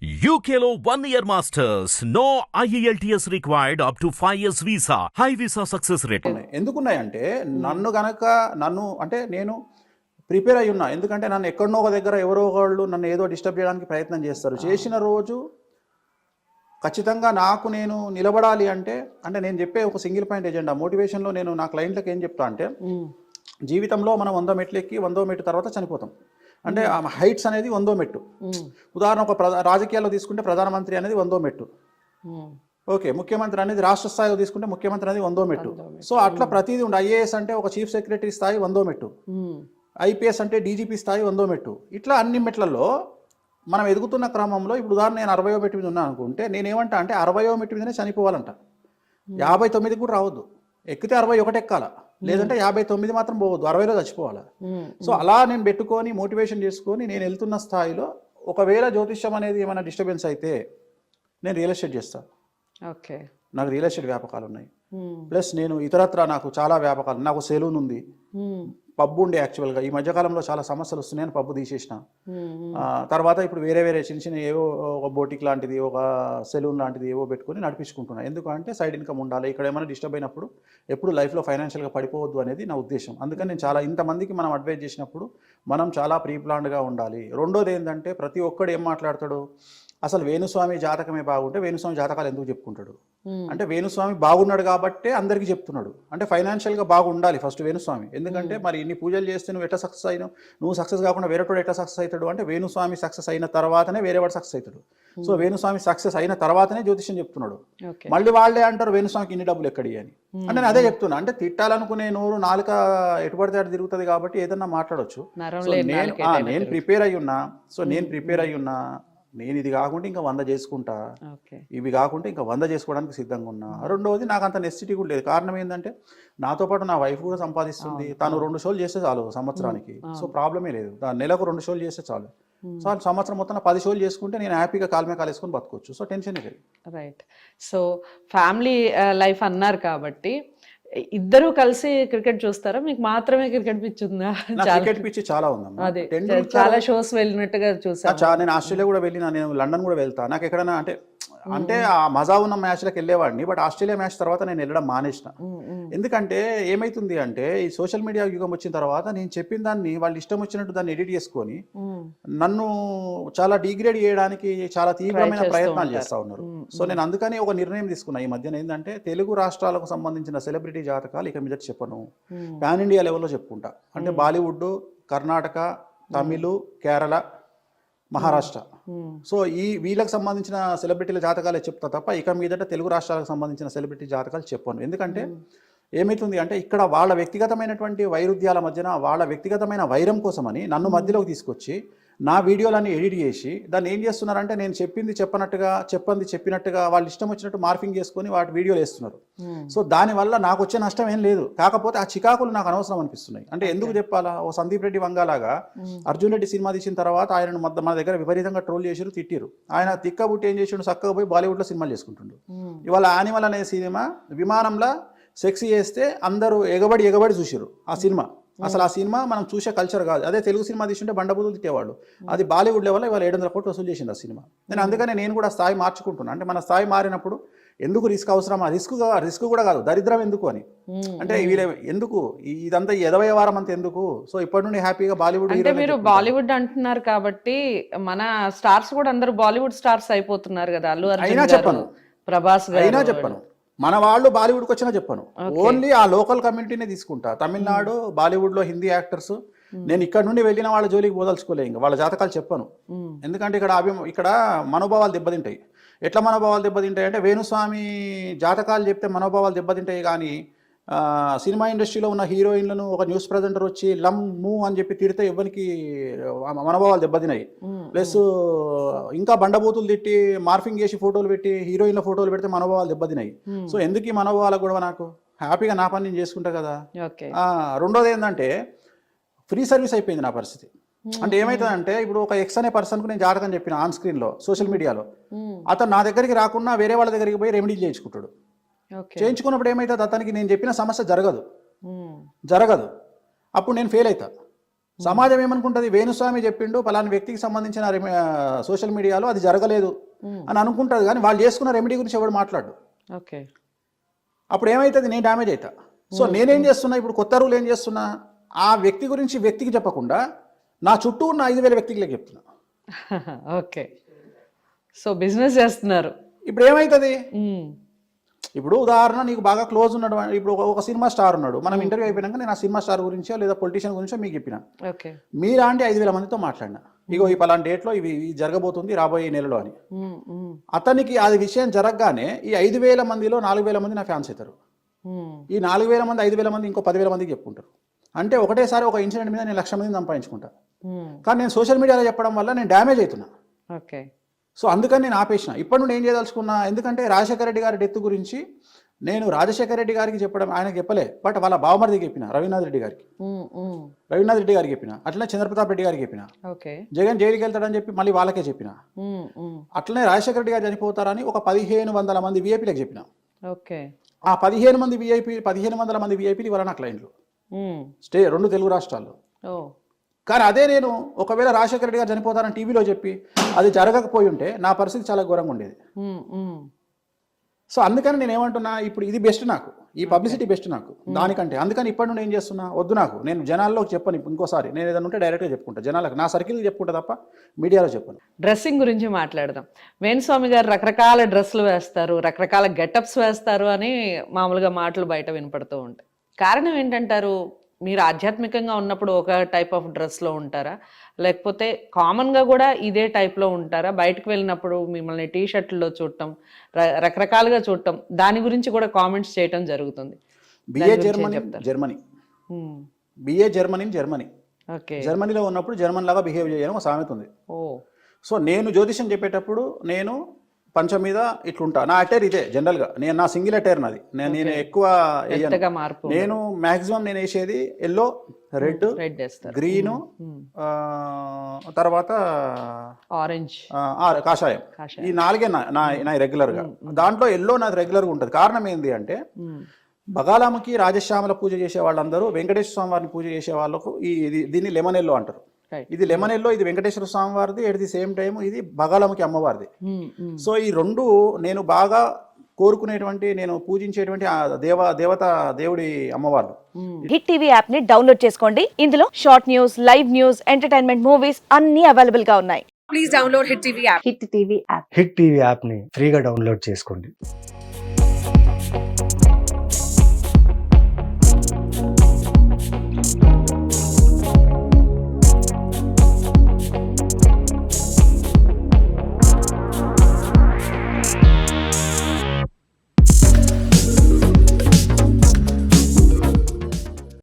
Year masters. No E IELTS required up to 5 years visa. High visa success rate. ఉన్నాయి ఎందుకున్నాయంటే నన్ను గనక నన్ను అంటే నేను ప్రిపేర్ అయి ఉన్నా ఎందుకంటే నన్ను ఎక్కడనో ఒక దగ్గర ఎవరో ఒకళ్ళు నన్ను ఏదో డిస్టర్బ్ చేయడానికి ప్రయత్నం చేస్తారు చేసిన రోజు ఖచ్చితంగా నాకు నేను నిలబడాలి అంటే అంటే నేను చెప్పే ఒక సింగిల్ పాయింట్ ఎజెండా మోటివేషన్లో నేను నా క్లయింట్లకు ఏం చెప్తా అంటే జీవితంలో మనం వందో మెట్లు ఎక్కి వందో మెట్టు తర్వాత చనిపోతాం అంటే హైట్స్ అనేది వందో మెట్టు. ఉదాహరణ ఒక రాజకీయాల్లో తీసుకుంటే ప్రధానమంత్రి అనేది వందో మెట్టు. ఓకే ముఖ్యమంత్రి అనేది రాష్ట్ర స్థాయిలో తీసుకుంటే ముఖ్యమంత్రి అనేది వందో మెట్టు. సో అట్లా ప్రతిదీ ఉండే. ఐఏఎస్ అంటే ఒక చీఫ్ సెక్రటరీ స్థాయి వందో మెట్టు. ఐపీఎస్ అంటే డీజీపీ స్థాయి వందో మెట్టు. ఇట్లా అన్ని మెట్లలో మనం ఎదుగుతున్న క్రమంలో ఇప్పుడు ఉదాహరణ నేను అరవయో మెట్టు మీద ఉన్నాను అనుకుంటే నేను ఏమంటా అంటే అరవయో మెట్టు మీదనే చనిపోవాలంట. యాభై తొమ్మిదికి కూడా రావద్దు. ఎక్కితే అరవై ఒకటి ఎక్కాల. లేదంటే యాభై తొమ్మిది మాత్రం పోవద్దు అరవైలో చచ్చిపోవాలి. సో అలా నేను పెట్టుకొని మోటివేషన్ చేసుకొని నేను వెళ్తున్న స్థాయిలో ఒకవేళ జ్యోతిష్యం అనేది ఏమైనా డిస్టర్బెన్స్ అయితే నేను రియల్ ఎస్టేట్ చేస్తాను ఓకే. నాకు రియల్ ఎస్టేట్ వ్యాపకాలు ఉన్నాయి. ప్లస్ నేను ఇతరత్ర నాకు చాలా వ్యాపకాలు నాకు సెలూన్ ఉంది. పబ్బు ఉండే యాక్చువల్గా. ఈ మధ్యకాలంలో చాలా సమస్యలు వస్తున్నాయని పబ్బు తీసేసిన. తర్వాత ఇప్పుడు వేరే వేరే చిన్న చిన్న ఏవో ఒక బోటిక్ లాంటిది ఒక సెలూన్ లాంటిది ఏవో పెట్టుకొని నడిపించుకుంటున్నా. ఎందుకంటే సైడ్ ఇన్కమ్ ఉండాలి. ఇక్కడ ఏమైనా డిస్టర్బ్ అయినప్పుడు ఎప్పుడు లైఫ్లో ఫైనాన్షియల్గా పడిపోవద్దు అనేది నా ఉద్దేశం. అందుకని నేను చాలా ఇంతమందికి మనం అడ్వైజ్ చేసినప్పుడు మనం చాలా ప్రీ ప్లాన్డ్గా ఉండాలి. రెండోది ఏంటంటే ప్రతి ఒక్కడు ఏం మాట్లాడతాడు? అసలు వేణుస్వామి జాతకమే బాగుంటే వేణుస్వామి జాతకాలు ఎందుకు చెప్పుకుంటాడు? అంటే వేణుస్వామి బాగున్నాడు కాబట్టే అందరికీ చెప్తున్నాడు. అంటే ఫైనాన్షియల్గా బాగుండాలి ఫస్ట్ వేణుస్వామి. ఎందుకంటే మరి ఇన్ని పూజలు చేస్తే నువ్వు ఎట్లా సక్సెస్ అయినావు? నువ్వు సక్సెస్ కాకుండా వేరేటోడు ఎట్లా సక్సెస్ అవుతాడు? అంటే వేణుస్వామి సక్సెస్ అయిన తర్వాతనే వేరేవాడు సక్సెస్ అవుతాడు. సో వేణుస్వామి సక్సెస్ అయిన తర్వాతనే జ్యోతిష్యం చెప్తున్నాడు. మళ్ళీ వాళ్ళే అంటారు వేణుస్వామికి ఇన్ని డబ్బులు ఎక్కడి అని అంటే నేను అదే చెప్తున్నా. అంటే తిట్టాలనుకునే నోరు నాలుక ఎటుపడితే అటు తిరుగుతుంది కాబట్టి ఏదన్నా మాట్లాడొచ్చు. నేను నేను ప్రిపేర్ అయి ఉన్నా. సో నేను ప్రిపేర్ అయి ఉన్నా. నేను ఇది కాకుండా ఇంకా వంద చేసుకుంటా. ఇవి కాకుండా ఇంకా వంద చేసుకోవడానికి సిద్ధంగా ఉన్నా. రెండవది నాకు అంత నెసిటీ కూడా లేదు. కారణం ఏంటంటే నాతో పాటు నా వైఫ్ కూడా సంపాదిస్తుంది. తను రెండు షోలు చేస్తే చాలు సంవత్సరానికి. సో ప్రాబ్లమే లేదు. నెలకు రెండు షోలు చేస్తే చాలు. సో సంవత్సరం మొత్తం పది షోలు చేసుకుంటే నేను హ్యాపీగా కాలమే కాలేసుకొని బతకొచ్చు. సో టెన్షన్ లేదు. రైట్ సో ఫ్యామిలీ లైఫ్ అన్నారు కాబట్టి ఇద్దరు కలిసి క్రికెట్ చూస్తారా? మీకు మాత్రమే క్రికెట్ పిచ్ ఉందా? క్రికెట్ పిచ్చి చాలా టెండూల్కర్ చాలా షోస్ వెళ్ళినట్టుగా చూసా నేను ఆస్ట్రేలియా కూడా వెళ్ళినా నేను లండన్ కూడా వెళ్తా. నాకు ఎక్కడైనా అంటే అంటే ఆ మజా ఉన్న మ్యాచ్లకు వెళ్ళేవాడిని బట్ ఆస్ట్రేలియా మ్యాచ్ తర్వాత నేను వెళ్ళడం మానేసిన. ఎందుకంటే ఏమైతుంది అంటే ఈ సోషల్ మీడియా యుగం వచ్చిన తర్వాత నేను చెప్పిన దాన్ని వాళ్ళు ఇష్టం వచ్చినట్టు దాన్ని ఎడిట్ చేసుకొని నన్ను చాలా డిగ్రేడ్ చేయడానికి చాలా తీవ్రమైన ప్రయత్నాలు. చేస్తూ ఉన్నారు. సో నేను అందుకని ఒక నిర్ణయం తీసుకున్నా. ఈ మధ్యన ఏంటంటే తెలుగు రాష్ట్రాలకు సంబంధించిన సెలబ్రిటీ జాతకాలు ఇక మీద చెప్పను. పాన్ ఇండియా లెవెల్లో చెప్పుకుంటా. అంటే బాలీవుడ్ కర్ణాటక తమిళ్ కేరళ మహారాష్ట్ర. సో ఈ వీళ్ళకి సంబంధించిన సెలబ్రిటీల జాతకాలే చెప్తా తప్ప ఇక మీదట తెలుగు రాష్ట్రాలకు సంబంధించిన సెలబ్రిటీ జాతకాలు చెప్పను. ఎందుకంటే ఏమైతుంది అంటే ఇక్కడ వాళ్ళ వ్యక్తిగతమైనటువంటి వైరుధ్యాల మధ్యన వాళ్ళ వ్యక్తిగతమైన వైరం కోసమని నన్ను మధ్యలోకి తీసుకొచ్చి నా వీడియోలన్నీ ఎడిట్ చేసి దాన్ని ఏం చేస్తున్నారంటే నేను చెప్పింది చెప్పనట్టుగా చెప్పంది చెప్పినట్టుగా వాళ్ళు ఇష్టం వచ్చినట్టు మార్ఫింగ్ చేసుకొని వాటి వీడియోలు వేస్తున్నారు. సో దానివల్ల నాకు వచ్చే నష్టం ఏం లేదు. కాకపోతే ఆ చికాకులు నాకు అనవసరం అనిపిస్తున్నాయి. అంటే ఎందుకు చెప్పాలా? ఓ సందీప్ రెడ్డి వంగాలాగా అర్జున్ రెడ్డి సినిమా తీసిన తర్వాత మధ్య మన దగ్గర విపరీతంగా ట్రోల్ చేసిరు తిట్టిరు ఆయన తిక్కబుట్టి ఏం చేసిండు? చక్కగా పోయి బాలీవుడ్లో సినిమాలు చేసుకుంటుండు. ఇవాళ యానిమల్ అనే సినిమా విమానంలో సెక్స్ చేస్తే అందరూ ఎగబడి ఎగబడి చూసిరు ఆ సినిమా. అసలు ఆ సినిమా మనం చూసే కల్చర్ కాదు. అదే తెలుగు సినిమా తీసుంటే బండబూతులు తిట్టేవాళ్ళు. అది బాలీవుడ్ లెవెల్ ఇవాళ ఏడు వందల కోట్లు వసూలు చేసింది ఆ సినిమా. నేను అందుకనే నేను కూడా స్థాయి మార్చుకుంటున్నాను అంటే మన స్థాయి మారినప్పుడు ఎందుకు రిస్క్ అవసరమా? రిస్క్ రిస్క్ కూడా కాదు. దరిద్రం ఎందుకు అని. అంటే వీళ్ళ ఎందుకు? ఇదంతా ఈ ఎదవయ వారం అంత ఎందుకు? సో ఇప్పటి నుండి హ్యాపీగా బాలీవుడ్ అంటే మీరు. బాలీవుడ్ అంటున్నారు కాబట్టి మన స్టార్స్ కూడా అందరూ బాలీవుడ్ స్టార్స్ అయిపోతున్నారు కదా. అల్లు అర్జున్ చెప్పను. ప్రభాస్ అయినా చెప్పను. మన వాళ్ళు బాలీవుడ్కి వచ్చినా చెప్పను. ఓన్లీ ఆ లోకల్ కమ్యూనిటీనే తీసుకుంటా. తమిళనాడు బాలీవుడ్లో హిందీ యాక్టర్స్. నేను ఇక్కడ నుండి వెళ్ళిన వాళ్ళ జోలికి పోదలుచుకోలే ఇంకా. వాళ్ళ జాతకాలు చెప్పను. ఎందుకంటే ఇక్కడ అభి ఇక్కడ మనోభావాలు దెబ్బతింటాయి. ఎట్లా మనోభావాలు దెబ్బతింటాయి అంటే వేణుస్వామి జాతకాలు చెప్తే మనోభావాలు దెబ్బతింటాయి కానీ సినిమా ఇండస్ట్రీలో ఉన్న హీరోయిన్లను ఒక న్యూస్ ప్రజెంటర్ వచ్చి లమ్ మూ అని చెప్పి తిడితే ఎవరికి మనోభావాలు దెబ్బతినాయి. ప్లస్ ఇంకా బండబూతులు తిట్టి మార్ఫింగ్ చేసి ఫోటోలు పెట్టి హీరోయిన్ల ఫోటోలు పెడితే మనోభావాలు దెబ్బతినాయి. సో ఎందుకు ఈ మనోభావాల గొడవ నాకు? హ్యాపీగా నా పని నేను చేసుకుంటా కదా. రెండోది ఏంటంటే ఫ్రీ సర్వీస్ అయిపోయింది నా పరిస్థితి. అంటే ఏమవుతుందంటే ఇప్పుడు ఒక ఎక్స్ అనే పర్సన్కు నేను జాతకం చెప్పిన ఆన్ స్క్రీన్లో సోషల్ మీడియాలో. అతను నా దగ్గరికి రాకుండా వేరే వాళ్ళ దగ్గరికి పోయి రెమెడీ చేయించుకుంటాడు. చేయించుకున్నప్పుడు ఏమవుతుంది అతనికి నేను చెప్పిన సమస్య జరగదు. జరగదు. అప్పుడు నేను ఫెయిల్ అవుతా సమాజం ఏమనుకుంటుంది? వేణుస్వామి చెప్పిండు పలానా వ్యక్తికి సంబంధించిన సోషల్ మీడియాలో అది జరగలేదు. అని అనుకుంటుంది కానీ వాళ్ళు చేసుకున్న రెమెడీ గురించి ఎవడు మాట్లాడు? ఓకే. అప్పుడు ఏమవుతుంది నేను డ్యామేజ్ అవుతా సో నేనేం చేస్తున్నా? ఇప్పుడు కొత్త రూల్ ఏం చేస్తున్నా? ఆ వ్యక్తి గురించి వ్యక్తికి చెప్పకుండా నా చుట్టూ ఉన్న ఐదు వేల వ్యక్తికి చెప్తున్నా. ఓకే. సో బిజినెస్ చేస్తున్నారు. ఇప్పుడు ఏమవుతుంది. ఇప్పుడు ఉదాహరణ నీకు బాగా క్లోజ్ ఉన్నాడు ఇప్పుడు ఒక- సినిమా స్టార్ ఉన్నాడు. మనం ఇంటర్వ్యూ అయిపోయినాక నేను ఆ సినిమా స్టార్ గురించో లేదా పొలిటీషియన్ గురించో మీకు చెప్పిన. ఓకే. మీలాంటి ఐదు వేల మందితో మాట్లాడినా. ఇగో ఈ పలానా డేట్లో ఇవి ఇవి జరగబోతుంది రాబోయే నెలలో అని. అతనికి అది విషయం జరగగానే ఈ ఐదు వేల మందిలో నాలుగు వేల మంది నా ఫ్యాన్స్ అవుతారు. ఈ నాలుగు వేల మంది ఐదు వేల మంది ఇంకో పదివేల మందికి చెప్పుకుంటారు. అంటే ఒకటేసారి ఒక ఇన్సిడెంట్ మీద నేను లక్ష మందిని సంపాదించుకుంటా. మ్మ్. కానీ నేను సోషల్ మీడియాలో చెప్పడం వల్ల నేను డ్యామేజ్ అవుతున్నా. ఓకే. సో అందుకని నేను ఆపేసిన. ఇప్పటి నుండి ఏం చేయదలుచుకున్నా ఎందుకంటే రాజశేఖర రెడ్డి గారి డెత్ గురించి నేను రాజశేఖర రెడ్డి గారికి చెప్పడం ఆయనకు చెప్పలే బట్ వాళ్ళ బావమరిదికి చెప్పిన రవీనాథ్ రెడ్డి గారికి. రవీనాథ్ రెడ్డి గారికి చెప్పిన అట్లనే చంద్రప్రతాప్ రెడ్డి గారికి చెప్పిన. ఓకే. జగన్ జైలుకి వెళ్తాడని చెప్పి మళ్ళీ వాళ్ళకే చెప్పిన. అట్లనే రాజశేఖర రెడ్డి గారు చనిపోతారని ఒక పదిహేను వందల మంది విఐపీలకు చెప్పిన. ఆ పదిహేను మంది విఐపీ పదిహేను వందల మంది విఐపీలు ఇవాళ నా క్లయింట్లు. స్టే రెండు తెలుగు రాష్ట్రాల్లో. కానీ అదే నేను ఒకవేళ రాజశేఖర రెడ్డి గారు చనిపోతారని టీవీలో చెప్పి అది జరగకపోయి ఉంటే నా పరిస్థితి చాలా ఘోరంగా ఉండేది. సో అందుకని నేను ఏమంటున్నా ఇప్పుడు ఇది బెస్ట్ నాకు. ఈ పబ్లిసిటీ బెస్ట్ నాకు. దానికంటే. అందుకని ఇప్పటి నుండి ఏం చేస్తున్నా వద్దు నాకు. నేను జనాల్లో చెప్పను ఇంకోసారి. నేను ఏదైనా ఉంటే డైరెక్ట్గా చెప్పుకుంటా. జనాలకు నా సర్కిల్కి చెప్పుకుంటా తప్ప మీడియాలో చెప్పను. డ్రెస్సింగ్ గురించి మాట్లాడదాం. వేణుస్వామి గారు రకరకాల డ్రెస్సులు వేస్తారు రకరకాల గెటప్స్ వేస్తారు అని మామూలుగా మాటలు బయట వినపడుతూ ఉంటాయి. కారణం ఏంటంటారు? మీరు ఆధ్యాత్మికంగా ఉన్నప్పుడు ఒక టైప్ ఆఫ్ డ్రెస్లో ఉంటారా? లేకపోతే కామన్గా కూడా ఇదే టైప్లో ఉంటారా? బయటకు వెళ్ళినప్పుడు మిమ్మల్ని టీ షర్ట్లో చూడటం రకరకాలుగా చూడటం దాని గురించి కూడా కామెంట్స్ చేయటం జరుగుతుంది. BA Germany? Germany. BA Germany Germany. Okay. జర్మనీలో ఉన్నప్పుడు జర్మన్ లాగా బిహేవ్ చేయడం ఒక సామెత ఉంది. ఓ. సో నేను జ్యోతిష్యం చెప్పేటప్పుడు నేను పంచం మీద ఇట్లుంటా. నా అటైర్ ఇదే జనరల్గా. నేను నా సింగిల్ అటైర్ నాది. నేను నేను ఎక్కువ నేను మాక్సిమం నేను వేసేది ఎల్లో రెడ్ రెడ్ గ్రీను. తర్వాత ఆరెంజ్. కాషాయం. ఈ నాలుగే నా నా నా రెగ్యులర్గా. దాంట్లో ఎల్లో నాది రెగ్యులర్గా ఉంటుంది. కారణం ఏంటి అంటే. బగాలాముకి రాజశ్యామల పూజ చేసే వాళ్ళందరూ వెంకటేశ్వర స్వామి వారిని పూజ చేసే వాళ్ళకు ఈ ఇది దీన్ని లెమన్ ఎల్లో అంటారు. ఇది లెమన్ ఎల్లో ఇది వెంకటేశ్వర స్వామి వారిది ఎట్ ది సేమ్ టైం ఇది బగాలాముకి అమ్మవారిది. మ్మ్. మ్మ్. సో ఈ రెండు నేను బాగా కోరుకునేటువంటి నేను పూజించేటువంటి ఆ దేవ దేవత దేవుడి అమ్మవారు మ్మ్. హిట్ టీవీ యాప్ని డౌన్లోడ్ చేసుకోండి. ఇందులో short news live news entertainment movies అన్ని అవైలబుల్గా ఉన్నాయి. హిట్ టీవీ యాప్ని ఫ్రీగా డౌన్లోడ్ చేసుకోండి.